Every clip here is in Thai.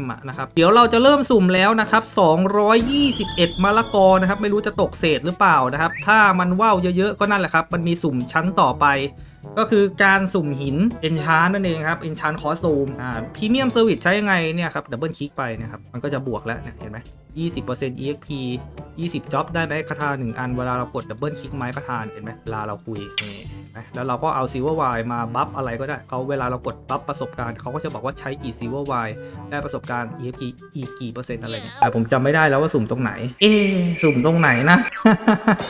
M อะนะครับ เดี๋ยวเราจะเริ่มสุ่มแล้วนะครับ 221มะละกอนะครับ ไม่รู้จะตกเศษหรือเปล่านะครับ ถ้ามันว่าวเยอะๆ ก็นั่นแหละครับ มันมีสุ่มชั้นต่อไป ก็คือการสุ่มหินเอนชานนั่นเองครับเอนชานคอสตูมอ่าพรีเมียมเซอร์วิสใช้ยังไงเนี่ยครับดับเบิลคลิกไปนะครับ มันก็จะบวกแล้วเนี่ยเห็นไหม 20% EXP 20จ็อบได้ไหมคาถาหนึ่งอัน เวลาเรากดดับเบิลคลิกไม้คาถาเห็นไหมเวลาเราคุยนี่เห็นไหมแล้วเราก็เอาซิลเวอร์ไวมาบัฟอะไรก็ได้เขาเวลาเรากดบัฟประสบการณ์เขาก็จะบอกว่าใช้กี่ซิลเวอร์ไวได้ประสบการณ์ EXP อีกกี่เปอร์เซ็นต์อะไรเงี้ยแต่ผมจำไม่ได้แล้วว่าสุ่มตรงไหน เอ๊ะสุ่มตรงไหนนะ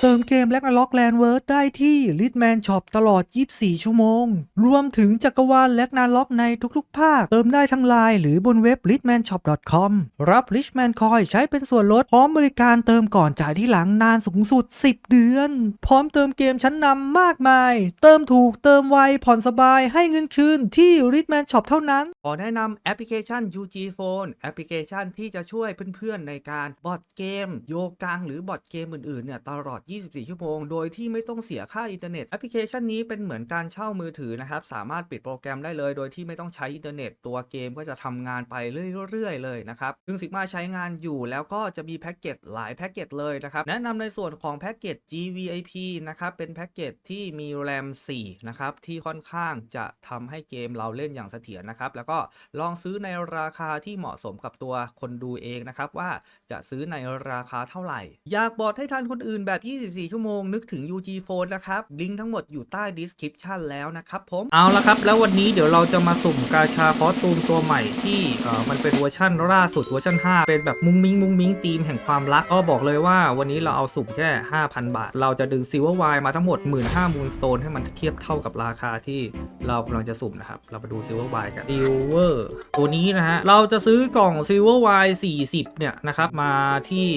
เติมเกมและล็อกแลนเวิร์ดได้ที่ l i t m a n Shop ตลอด 24 ชั่วโมง รวมถึงจักรวาลและนาล็อกในทุกๆ ภาค เติมได้ทั้งไลน์หรือบนเว็บ litmanshop.com รับ Richman Coin ใช้เป็นส่วนลด พร้อมบริการเติมก่อนจ่ายที่หลังนานสูงสุด 10 เดือน พร้อมเติมเกมชั้นนำมากมาย เติมถูกเติมไว ผ่อนสบายให้เงินคืนที่ l i t m a n Shop เท่านั้น ขอแนะนำแอปพลิเคชัน UG Phone แอปพลิเคชันที่จะช่วยเพื่อนๆในการบอดเกม โยกังหรือบอดเกมอื่นๆเนี่ยตลอด 24 ชั่วโมง โดยที่ไม่ต้องเสียค่าอินเทอร์เน็ตแอปพลิเคชันนี้เป็นเหมือนการเช่ามือถือนะครับสามารถปิดโปรแกรมได้เลย โดยที่ไม่ต้องใช้อินเทอร์เน็ตตัวเกมก็จะทำงานไปเรื่อยๆเลยนะครับซึ่ง Sigma ใช้งานอยู่แล้วก็จะมีแพ็กเกจหลายแพ็กเกจเลยนะครับแนะนำในส่วนของแพ็กเกจ GVIP นะครับเป็นแพ็กเกจที่มี RAM 4นะครับที่ค่อนข้างจะทำให้เกมเราเล่นอย่างเสถียรนะครับแล้วก็ลองซื้อในราคาที่เหมาะสมกับตัวคนดูเองนะครับว่าจะซื้อในราคาเท่าไหร่ อยากบอดให้ทันคนอื่นแบบ 24 ชั่วโมงนึกถึง UG Phone นะครับลิงก์ทั้งหมดอยู่ใต้ description แล้วนะครับผมเอาละครับ แล้ววันนี้เดี๋ยวเราจะมาสุ่มกาชาคอตูมตัวใหม่ที่เออมันเป็นเวอร์ชั่นล่าสุดเวอร์ชัน5 เป็นแบบมุ้งมิ้งมุ้งมิ้งธีมแห่งความรัก ก็บอกเลยว่าวันนี้เราเอาสุ่มแค่ 5,000 บาท เราจะดึงซิลเวอร์ไวมาทั้งหมด 15,000มูลสโตนให้มันเทียบเท่ากับราคาที่เรากำลังจะสุ่มนะครับ เรามาดูซิลเวอร์ไวกันซิลเวอร์ตัวนี้นะฮะ เราจะซื้อกล่องซิลเวอร์ไว40เนี่ยนะครับ มาที่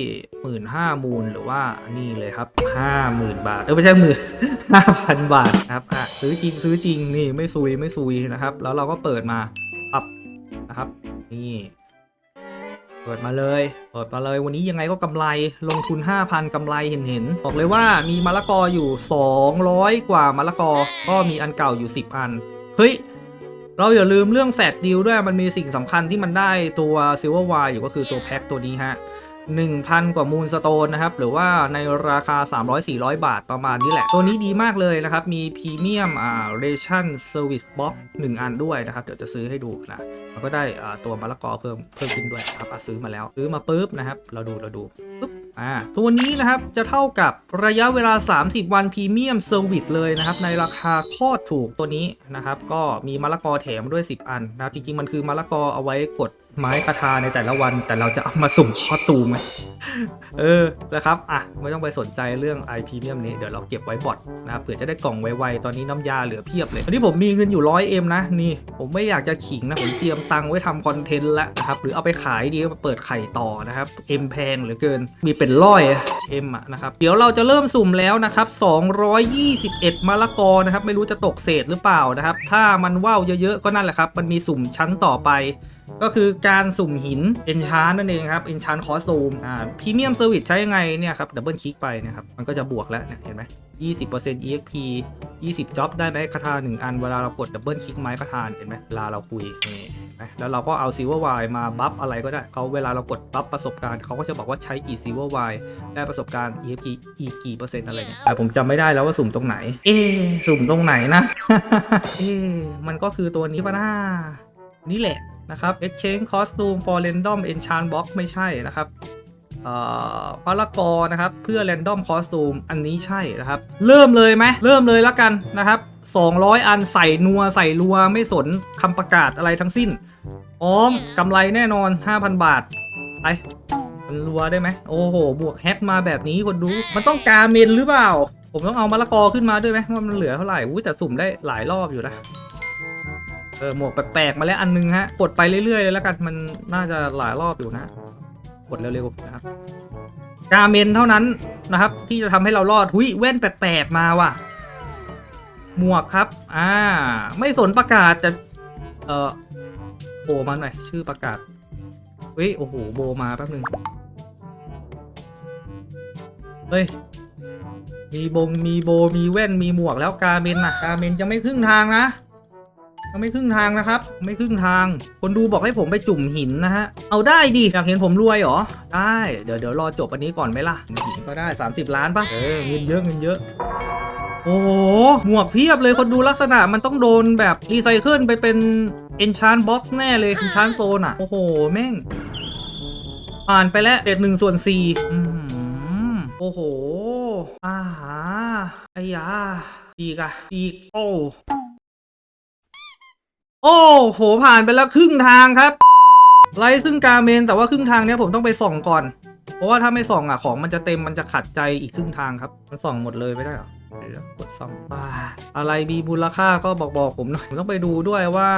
15,000มูลหรือว่านี่เลยครับ 50,000 บาทเออไม่ใช่หมื่น5,000บาทนะครับอะซื้อจริงซื้อจริงนี่ไม่ซุยไม่ซุยนะครับ แล้วเราก็เปิดมาปับนะครับนี่ เปิดมาเลย เปิดมาเลยวันนี้ยังไงก็กำไรลงทุน 5,000กำไรเห็นเห็นบอกเลยว่ามีมะละกออยู่ 200 กว่ามะละกอ ก็มีอันเก่าอยู่ 10 อัน เฮ้ย เราอย่าลืมเรื่องแฟดดิวด้วยมันมีสิ่งสำคัญที่มันได้ตัวซิลเวอร์ไวอยู่ก็คือตัวแพ็คตัวนี้ฮะ 1,000 กว่ามูลสโตนนะครับ หรือว่าในราคา 300-400 บาทประมาณนี้แหละ ตัวนี้ดีมากเลยนะครับ มีพรีเมียมอ่าเรชั่นเซอร์วิสบ็อก1อันด้วยนะครับ เดี๋ยวจะซื้อให้ดูนะมันก็ได้อ่าตัวมะละกอเพิ่มเพิ่มขึ้นด้วยครับซื้อมาแล้ว ซื้อมาปุ๊บนะครับ เราดูเราดูปุ๊บอ่าตัวนี้นะครับจะเท่ากับระยะเวลา 30 วันพรีเมียมเซอร์วิสเลยนะครับ ในราคาโคตรถูกตัวนี้นะครับ ก็มีมะละกอแถมด้วย 10 อันนะครับจริงๆ มันคือมะละกอเอาไว้กด ไม้คาทาในแต่ละวัน แต่เราจะเอามาสุ่มคอตูมไงเออนะครับอะไม่ต้องไปสนใจเรื่อง i p เ e ียมนี้เดี๋ยวเราเก็บไว้บอทนะครับเผื่อจะได้กล่องไวๆตอนนี้น้ำยาเหลือเพียบเลยวันนี้ผมมีเงินอยู่ 100M นะนี่ ผมไม่อยากจะขิงนะผมเตรียมตังค์ไว้ทำคอนเทนต์แล้วนะครับหรือเอาไปขายดีมาเปิดไข่ต่อนะครับ M แพงเหลือเกินมีเป็นร้อย M อะนะครับเดี๋ยวเราจะเริ่มสุ่มแล้วนะครับ221มะละกอนะครับไม่รู้จะตกเศษหรือเปล่านะครับถ้ามันว่าวเยอะๆก็นั่นแหละครับมันมีสุ่มชั้นต่อไป ก็คือการสุ่มหิน Enchant นั่นเองครับ Enchant Costume อ่า Premium Service ใช้ยังไงเนี่ยครับดับเบิลคลิกไปนะครับ มันก็จะบวกแล้วเนี่ยเห็นไหม20% EXP 20จ็อบได้ไหมคาถาหนึ่งอันเวลาเรากดดับเบิลคลิกไม้คาถาเห็นไหมเวลาเราคุยนี่นไหมแล้วเราก็เอาซิลเวอร์ไวมาบัฟอะไรก็ได้เขาเวลาเรากดบัฟประสบการณ์เขาก็จะบอกว่าใช้กี่ซิลเวอร์ไวได้ประสบการณ์ EXP อีกกี่เปอร์เซ็นต์อะไรเงี้ยแต่ผมจำไม่ได้แล้วว่าสุ่มตรงไหน เอ๊สุ่มตรงไหนนะ เอ๊มันก็คือตัวนี้ปะนะนี่แหละ นะครับ Exchange Costume for Random Enchant Box ไม่ใช่นะครับพารากอนะครับ เพื่อ Random Costume อันนี้ใช่นะครับ เริ่มเลยไหมเริ่มเลยแล้วกันนะครับ 200 อันใส่นัวใส่รัวไม่สนคำประกาศอะไรทั้งสิ้นอ้อมกำไรแน่นอน 5,000 บาทไปมันรัวได้ไหมโอ้โห บวกแฮกมาแบบนี้คนดู มันต้องกาเมนหรือเปล่า ผมต้องเอามะละกอขึ้นมาด้วยไหมว่ามันเหลือเท่าไหร่อุ้ยแต่สุ่มได้หลายรอบอยู่นะ เออหมวกแปลกๆมาแล้วอันนึงฮะกดไปเรื่อยๆเลยแล้วกันมันน่าจะหลายรอบอยู่นะกดเร็วๆนะครับกาเมนเท่านั้นนะครับ ที่จะทำให้เรารอดหุยแว่นแปลกๆมาว่ะ หมวกครับ อ่า ไม่สนประกาศจะ เออโบมาหน่อย ชื่อประกาศเฮ้ยโอ้โหโบมาแป๊บนึงเฮ้ยมีบงมีโบมีแว่นมีหมวกแล้วกาเมนนะกาเมนจะไม่ครึ่งทางนะ ยังไม่ครึ่งทางนะครับ ไม่ครึ่งทาง คนดูบอกให้ผมไปจุ่มหินนะฮะ เอาได้ดิ อยากเห็นผมรวยเหรอ ได้ เดี๋ยวเดี๋ยวรอจบอันนี้ก่อนไหมล่ะ หินก็ได้ 30 ล้านปะเออเงินเยอะเงินเยอะโอ้โห หมวกเพียบเลยคนดูลักษณะมันต้องโดนแบบรีไซเคิลไปเป็น Enchant Box แน่เลย Enchant Zone อะ โอ้โห แม่งผ่านไปแล้วเด็ดหนึ่งส่วนสี่อืมโอ้โหอาหาไอ้ยาอีกะอีโอ้ โอ้โหผ่านไปแล้วครึ่งทางครับไลซึ่งกาเมนแต่ว่าครึ่งทางเนี้ยผมต้องไปส่องก่อน เพราะว่าถ้าไม่ส่องอะของมันจะเต็มมันจะขัดใจอีกครึ่งทางครับ มันส่องหมดเลยไม่ได้หรอเดี๋ยวกดส่องอ่าอะไรมีมูลค่าก็บอกบอกผมหน่อยผมต้องไปดูด้วยว่า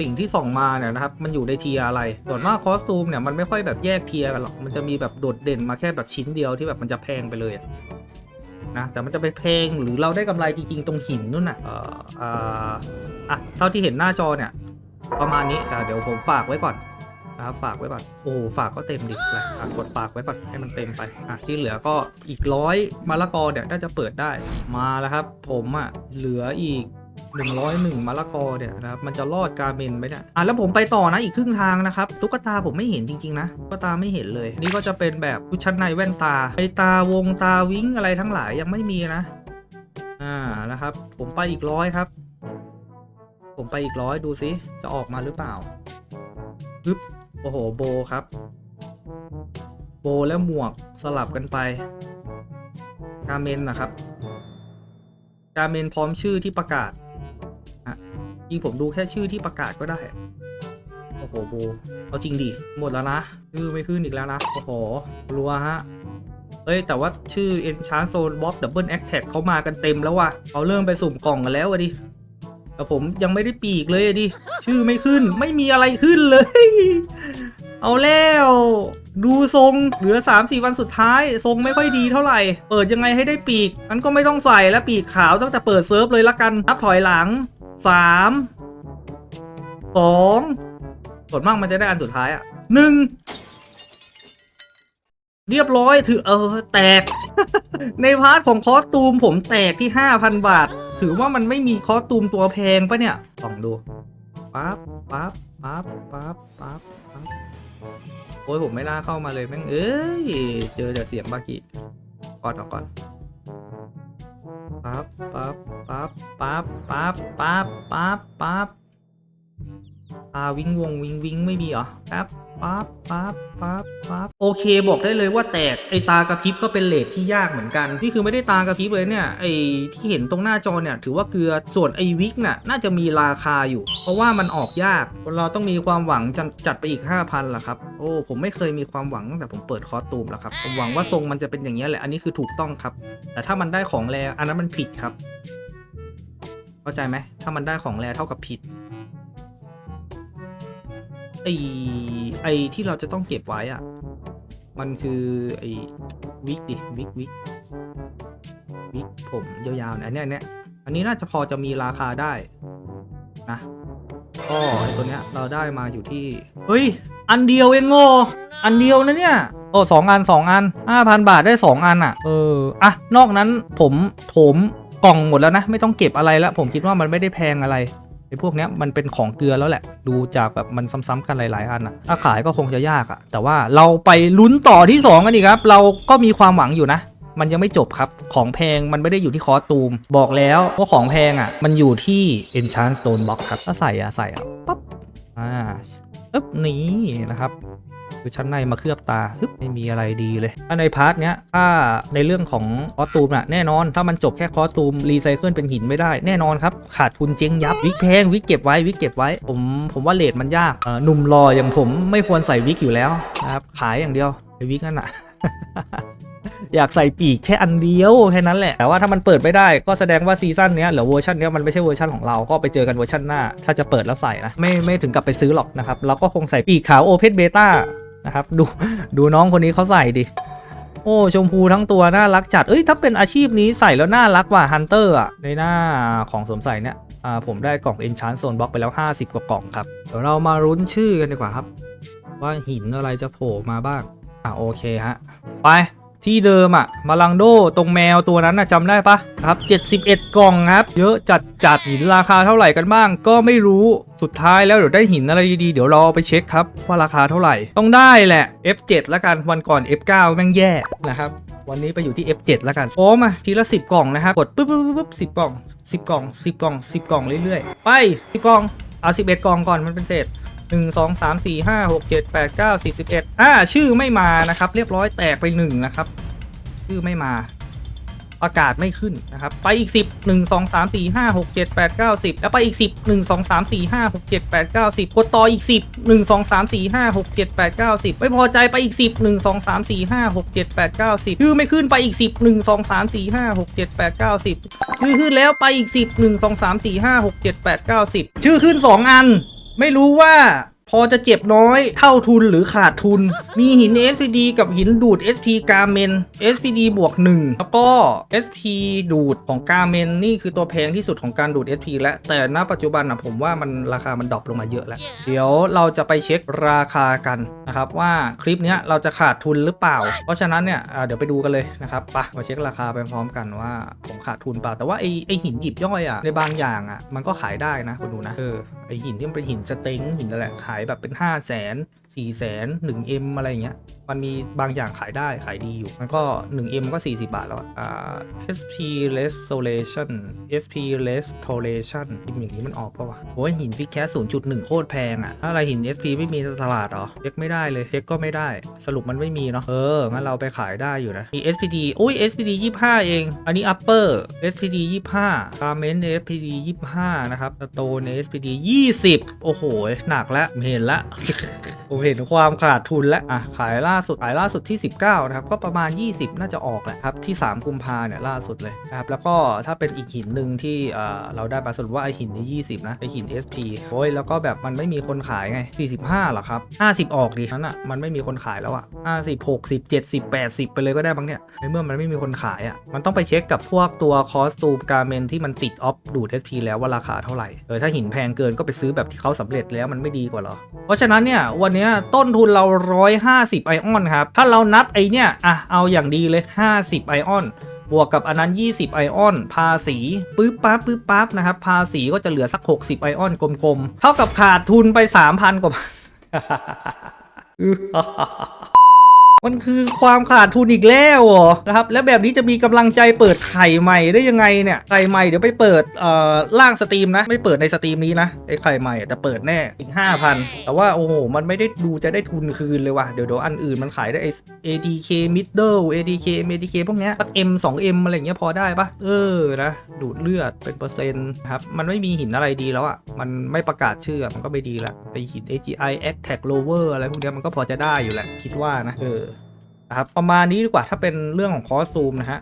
สิ่งที่ส่องมาเนี่ยนะครับมันอยู่ในเทียอะไรส่วนมากคอสตูมเนี่ยมันไม่ค่อยแบบแยกเทียกันหรอกมันจะมีแบบโดดเด่นมาแค่แบบชิ้นเดียวที่แบบมันจะแพงไปเลย นะแต่มันจะไปแพงหรือเราได้กำไรจริงๆ ตรงหินนู่นน่ะเอ่ออ่าอะเท่าที่เห็นหน้าจอเนี่ย ประมาณนี้แต่เดี๋ยวผมฝากไว้ก่อนนะครับฝากไว้ก่อนโอ้ฝากก็เต็มดิไปอะกดฝากไว้ก่อนให้มันเต็มไปอะที่เหลือก็อีกร้อยมะละกอเนี่ยน่าจะเปิดได้มาแล้วครับ ผมอะเหลืออีก 101มะละกอเนี่ยนะครับมันจะรอดการเมนไหมเนี่ยอะแล้วผมไปต่อนะอีกครึ่งทางนะครับตุ๊กตาผมไม่เห็นจริงๆนะตุ๊กตาไม่เห็นเลย นี่ก็จะเป็นแบบชุดชั้นในแว่นตาไอตาวงตาวิ้งอะไรทั้งหลายยังไม่มีนะอ่านะครับ ผมไปอีกร้อยครับ ผมไปอีกร้อยดูซิจะออกมาหรือเปล่าปึ๊บโอ้โหโบครับ โบและหมวกสลับกันไปกาเมนนะครับกาเมนพร้อมชื่อที่ประกาศ ยิงผมดูแค่ชื่อที่ประกาศก็ได้ โอ้โหโบเอาจริงดิ หมดแล้วนะชื่อไม่ขึ้นอีกแล้วนะ โอ้โหรัวฮะ เอ้ย แต่ว่าชื่อ Enchant Zone Bob Double Attack เขามากันเต็มแล้วว่ะเขาเริ่มไปสุ่มกล่องกันแล้วอะดิ แต่ผมยังไม่ได้ปีกเลยอะดิ ชื่อไม่ขึ้น ไม่มีอะไรขึ้นเลย เอาแล้วดูทรงเหลือ 3-4 วันสุดท้าย ทรงไม่ค่อยดีเท่าไหร่ เปิดยังไงให้ได้ปีกงั้นก็ไม่ต้องใส่แล้วปีกขาวตั้งแต่เปิดเซิร์ฟเลยละกันนับถอยหลัง 3 2ส่วนมากมันจะได้อันสุดท้ายอะหนึ่งเรียบร้อยถือเออแตก ในพาร์ทของคอสตูมผมแตกที่ 5,000 บาท ถือว่ามันไม่มีคอสตูมตัวแพงปะเนี่ยลองดูปั๊บปั๊บปั๊บปั๊บปั๊บปั๊บโอ้ยผมไม่น่าเข้ามาเลยแม่งเอ้ย เจอแต่เสียงบากิก่อนเอาก่อน ปั๊บปั๊บปั๊บปั๊บปั๊บปั๊บปั๊บปั๊บตาวิ่งวงวิ่งวิ่งไม่มีเหรอครับ ปั๊บปั๊บปั๊บปั๊บโอเคบอกได้เลยว่าแตกไอตากระพริบก็เป็นเลทที่ยากเหมือนกัน นี่คือไม่ได้ตากระพริบเลยเนี่ยไอที่เห็นตรงหน้าจอเนี่ยถือว่าเกลือส่วนไอวิกน่ะน่าจะมีราคาอยู่ เพราะว่ามันออกยากคนเราต้องมีความหวังจัดจัดไปอีก 5,000ล่ะครับโอ้ผมไม่เคยมีความหวังตั้งแต่ผมเปิดคอสตูมแล้วครับผมหวังว่าทรงมันจะเป็นอย่างนี้แหละอันนี้คือถูกต้องครับ แต่ถ้ามันได้ของแรอันนั้นมันผิดครับ เข้าใจไหมถ้ามันได้ของแรเท่ากับผิด ไอไอที่เราจะต้องเก็บไว้อะมันคือไอวิกดิวิกวิกวิกผมยาวๆนะอันเนี้ยเนี้ยอันนี้น่าจะพอจะมีราคาได้นะก็ไอตัวเนี้ยเราได้มาอยู่ที่ เฮ้ย อันเดียวเองโง่อันเดียวนะเนี่ยโอ้สองอันสองอันห้าพันบาทได้สองอันอะ เอออะนอกนั้นผมโถมกล่องหมดแล้วนะ ไม่ต้องเก็บอะไรแล้ว ผมคิดว่ามันไม่ได้แพงอะไร ไอ้พวกเนี้ยมันเป็นของเกลือแล้วแหละ ดูจากแบบมันซ้ำๆกันหลาย ๆ อันอะถ้าขายก็คงจะยากอะแต่ว่าเราไปลุ้นต่อที่ 2 กันดีครับ เราก็มีความหวังอยู่นะ มันยังไม่จบครับ ของแพงมันไม่ได้อยู่ที่คอสตูม บอกแล้วว่าของแพงอะมันอยู่ที่ Enchant Stone Box ครับถ้าใส่อะใส่อะปั๊บอ่าปึ๊บนี้นะครับ คือชั้นในมาเคลือบตาปึ๊บไม่มีอะไรดีเลยถ้าในพาร์ทเนี้ยถ้าในเรื่องของคอสตูมน่ะแน่นอนถ้ามันจบแค่คอสตูมรีไซเคิลเป็นหินไม่ได้แน่นอนครับ ขาดทุนเจ๊งยับวิกแพงวิกเก็บไว้วิกเก็บไว้ ผมผมว่าเลทมันยากเออหนุ่มรออย่างผมไม่ควรใส่วิกอยู่แล้วนะครับขายอย่างเดียวไอ้วิกนั่นน่ะอยากใส่ปีกแค่อันเดียวแค่นั้นแหละ แต่ว่าถ้ามันเปิดไม่ได้ก็แสดงว่าซีซั่นนี้หรือเวอร์ชันนี้มันไม่ใช่เวอร์ชันของเรา ก็ไปเจอกันเวอร์ชันหน้า ถ้าจะเปิดแล้วใส่นะ ไม่ไม่ถึงกับไปซื้อหรอกนะครับ เราก็คงใส่ปีกขาวโอเพนเบต้า นะครับ ดูดูน้องคนนี้เขาใส่ดิ โอ้ชมพูทั้งตัวน่ารักจัด เอ้ยถ้าเป็นอาชีพนี้ใส่แล้วน่ารักว่ะฮันเตอร์อะในหน้าของสวมใส่เนี่ยอ่าผมได้กล่องเอนชานโซนบล็อกไปแล้ว 50 กว่ากล่องครับเดี๋ยวเรามารุ้นชื่อกันดีกว่าครับ ว่าหินอะไรจะโผล่มาบ้างอะโอเคฮะไป ที่เดิมอะมาลังโดตรงแมวตัวนั้นอะจำได้ปะครับ 71 กล่องครับ เยอะจัดจัดหินราคาเท่าไหร่กันบ้าง ก็ไม่รู้สุดท้ายแล้วเดี๋ยวได้หินอะไรดีๆ เดี๋ยวรอไปเช็คครับว่าราคาเท่าไหร่ต้องได้แหละ F7 แล้วกันวันก่อน F9 แม่งแย่นะครับวันนี้ไปอยู่ที่ F7 แล้วกันโอ้มาทีละ10 กล่องนะครับกดปุ๊บปุ๊บปุ๊บปุ๊บสิบกล่อง10 กล่อง 10 กล่อง 10 กล่องเรื่อยๆ ไป 10 กล่องเอา11 กล่องก่อนมันเป็นเศษ หนึ่งสองสามสี่ห้าหกเจ็ดแปดเก้าสิบสิบเอ็ดอ่าชื่อไม่มานะครับ เรียบร้อยแตกไปหนึ่งนะครับ ชื่อไม่มา ประกาศไม่ขึ้นนะครับ ไปอีก10 1 2 3 4 5 6 7 8 9 10แล้วไปอีก10 1 2 3 4 5 6 7 8 9 10กดต่ออีก10 1 2 3 4 5 6 7 8 9 10ไม่พอใจไปอีก10 1 2 3 4 5 6 7 8 9 10ชื่อไม่ขึ้นไปอีก10 1 2 3 4 5 6 7 8 9 10ชื่อขึ้นแล้วไปอีก10 1 2 3 4 5 6 7 8 9 10ชื่อขึ้น2อัน ไม่รู้ว่า พอจะเจ็บน้อยเท่าทุนหรือขาดทุน มีหิน SPD กับหินดูด SP กาเมน SPD บวก 1 แล้วก็ SP ดูดของกาเมนนี่คือตัวแพงที่สุดของการดูด SP แล้วแต่ณปัจจุบันนะผมว่ามันราคามันดรอปลงมาเยอะแล้ว เดี๋ยวเราจะไปเช็คราคากันนะครับว่าคลิปนี้เราจะขาดทุนหรือเปล่า เพราะฉะนั้นเนี่ยเดี๋ยวไปดูกันเลยนะครับไปมาเช็คราคาไปพร้อมกันว่าผมขาดทุนเปล่า แต่ว่าไอไอหินหยิบย่อยอะในบางอย่างอะมันก็ขายได้นะคุณดูนะเออไอหินที่มันเป็นหินสเต็งหินอะไรขายแบบเป็นห้าแสน 0 4 0 0 0 0 1 M อะไรอย่างเงี้ย มันมีบางอย่างขายได้ขายดีอยู่ มันก็ 1M ก็40บาทแล้วอะอ่า SP Restoration SP Restoration พิมพ์อย่างนี้มันออกปะวะโอ้ยหินฟิกแคส0.1โคตรแพงอะถ้าอะไรหิน SP ไม่มีตลาดหรอเช็คไม่ได้เลยเช็คก็ไม่ได้ สรุปมันไม่มีเนาะเออ งั้นเราไปขายได้อยู่นะมี SPD อุ้ย SPD 25 เอง อันนี้ Upper SPD 25 Garment SPD 25 นะครับ Stone SPD 20 โอ้โห หนักแล้วเห็นละ ผมเห็นความขาดทุนแล้วอะขายล่าสุดขายล่าสุดที่ 19นะครับก็ประมาณ 20 น่าจะออกแหละครับที่ 3 กุมภาเนี่ยล่าสุดเลยนะครับแล้วก็ถ้าเป็นอีกหินหนึ่งที่เอ่อเราได้มาสรุปว่าไอหินนี้20นะไอหิน SP โอ้ยแล้วก็แบบมันไม่มีคนขายไง 45เหรอครับ 50 ออกดินั้นอะมันไม่มีคนขายแล้วอะ50 60 70 80 ไปเลยก็ได้บ้างเนี่ยในเมื่อมันไม่มีคนขายอะมันต้องไปเช็คกับพวกตัวคอสตูมการเมนที่มันติดออฟดูด SP แล้วว่าราคาเท่าไหร่เออถ้าหินแพงเกินก็ไปซื้อแบบที่เขาสำเร็จแล้วมันไม่ดีกว่าหรอเพราะฉะนั้นเนี่ยวันเนี้ยต้นทุนเรา 150 ไอออนครับ ถ้าเรานับไอเนี้ยอะเอาอย่างดีเลย 50 ไอออนบวกกับอันนั้น 20 ไอออน ภาษีปึ๊บปั๊บปึ๊บปั๊บนะครับ ภาษีก็จะเหลือสัก 60 ไอออนกลมๆ เท่ากับขาดทุนไป 3,000 กว่า มันคือความขาดทุนอีกแล้วเหรอนะครับแล้วแบบนี้จะมีกำลังใจเปิดไข่ใหม่ได้ยังไงเนี่ยไข่ใหม่เดี๋ยวไปเปิดเอ่อล่างสตรีมนะ ไม่เปิดในสตรีมนี้นะไอ้ไข่ใหม่แต่เปิดแน่อีก 5,000 แต่ว่าโอ้โหมันไม่ได้ดูจะได้ทุนคืนเลยว่ะเดี๋ยวเดี๋ยวอันอื่นมันขายได้ไอ้ ATK middle ATK ATK พวกเนี้ยสัก M 2 M อะไรเงี้ยพอได้ปะเออนะดูดเลือดเป็นเปอร์เซ็นต์ครับมันไม่มีหินอะไรดีแล้วอะมันไม่ประกาศชื่อมันก็ไม่ดีละไปหิน AGI Attack Lower อะไรพวกเนี้ยมันก็พอจะได้อยู่แหละคิดว่านะเออ นะครับประมาณนี้ดีกว่าถ้าเป็นเรื่องของคอสซูมนะฮะ